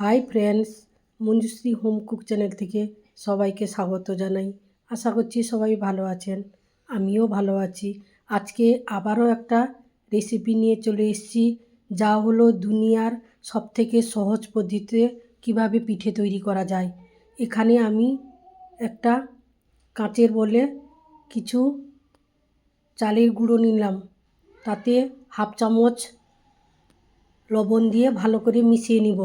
Hi friends, Manjushree home cook channel থেকে সবাইকে স্বাগত জানাই। আশা করছি সবাই ভালো আছেন, আমিও ভালো আছি। আজকে আবারও একটা রেসিপি নিয়ে চলে এসেছি, যা হলো দুনিয়ার সবথেকে সহজ পদ্ধতিতে কীভাবে পিঠে তৈরি করা যায়। এখানে আমি একটা কাঁচের বলে কিছু চালের গুঁড়ো নিলাম। তাতে হাফ চামচ লবণ দিয়ে ভালো করে মিশিয়ে নিব।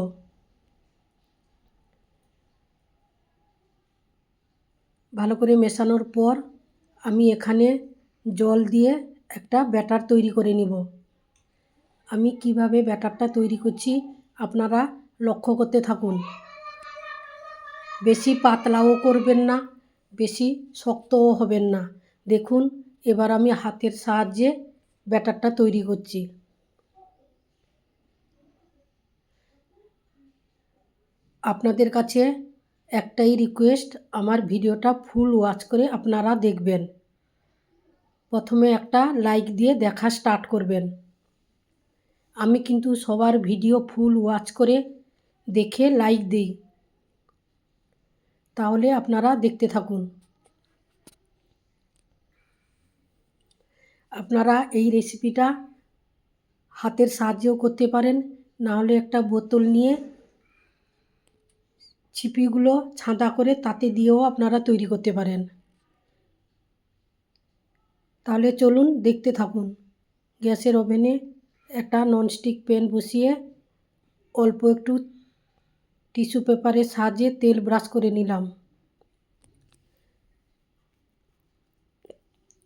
ভালো করে মেশানোর পর আমি এখানে জল দিয়ে একটা ব্যাটার তৈরি করে নিব। আমি কীভাবে ব্যাটারটা তৈরি করছি আপনারা লক্ষ্য করতে থাকুন। বেশি পাতলাও করবেন না, বেশি শক্তও হবেন না। দেখুন, এবার আমি হাতের সাহায্যে ব্যাটারটা তৈরি করছি। আপনাদের কাছে একটাই রিকোয়েস্ট আমার ভিডিওটা ফুল ওয়াচ করে আপনারা দেখবেন। প্রথমে একটা লাইক দিয়ে দেখা স্টার্ট করবেন। আমি কিন্তু সবার ভিডিও ফুল ওয়াচ করে দেখে লাইক দিই। তাহলে আপনারা দেখতে থাকুন। আপনারা এই রেসিপিটা হাতের সাহায্যেও করতে পারেন না হলে একটা বোতল নিয়ে ছিপিগুলো ছাঁদা করে তাতে দিয়েও আপনারা তৈরি করতে পারেন। তাহলে চলুন দেখতে থাকুন। গ্যাসের ওভেনে একটা ননস্টিক প্যান বসিয়ে অল্প একটু টিস্যু পেপারের সাহায্যে তেল ব্রাশ করে নিলাম।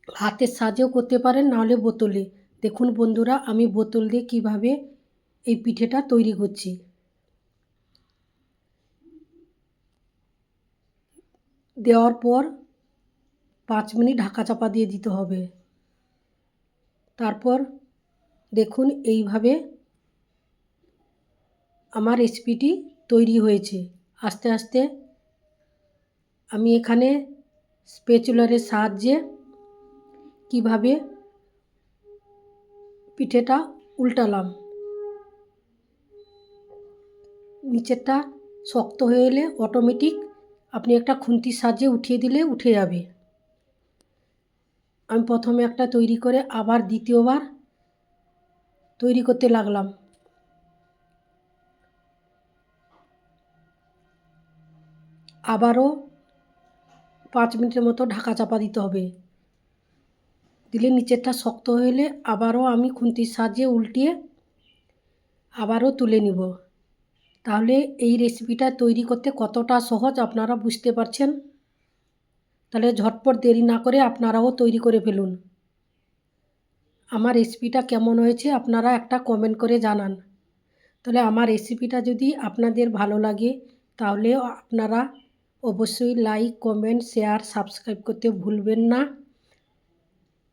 হাতের সাহায্যেও করতে পারেন নাহলে বোতলে। দেখুন বন্ধুরা, আমি বোতল দিয়ে কীভাবে এই পিঠেটা তৈরি করছি। দেওয়ার পর পাঁচ মিনিট ঢাকা চাপা দিয়ে দিতে হবে। তারপর দেখুন এইভাবে আমার রেসিপিটি তৈরি হয়েছে। আস্তে আস্তে আমি এখানে স্পেচুলারের সাহায্যে কীভাবে পিঠেটা উল্টালাম। নিচেরটা শক্ত হয়ে এলে অটোমেটিক আপনি একটা খুন্তির সাহায্যে উঠিয়ে দিলে উঠে যাবে। আমি প্রথমে একটা তৈরি করে আবার দ্বিতীয়বার তৈরি করতে লাগলাম। আবারও পাঁচ মিনিটের মতো ঢাকা চাপা দিতে হবে। দিলে নিচেরটা শক্ত হলে আবারও আমি খুন্তির সাহায্যে উল্টিয়ে আবারও তুলে নিব। তাহলে এই রেসিপিটা তৈরি করতে কতটা সহজ আপনারা বুঝতে পারছেন? তাহলে ঝটপট দেরি না করে আপনারাও তৈরি করে ফেলুন। আমার রেসিপিটা কেমন হয়েছে আপনারা একটা কমেন্ট করে জানান। তাহলে আমার রেসিপিটা যদি আপনাদের ভালো লাগে, তাহলে আপনারা অবশ্যই লাইক কমেন্ট শেয়ার সাবস্ক্রাইব করতে ভুলবেন না।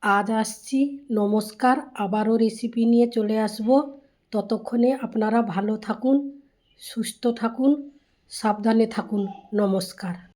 আজ আসছি, নমস্কার, আবারও রেসিপি নিয়ে চলে আসব। ততক্ষণে আপনারা ভালো থাকুন সুস্থ থাকুন সাবধানে থাকুন। নমস্কার।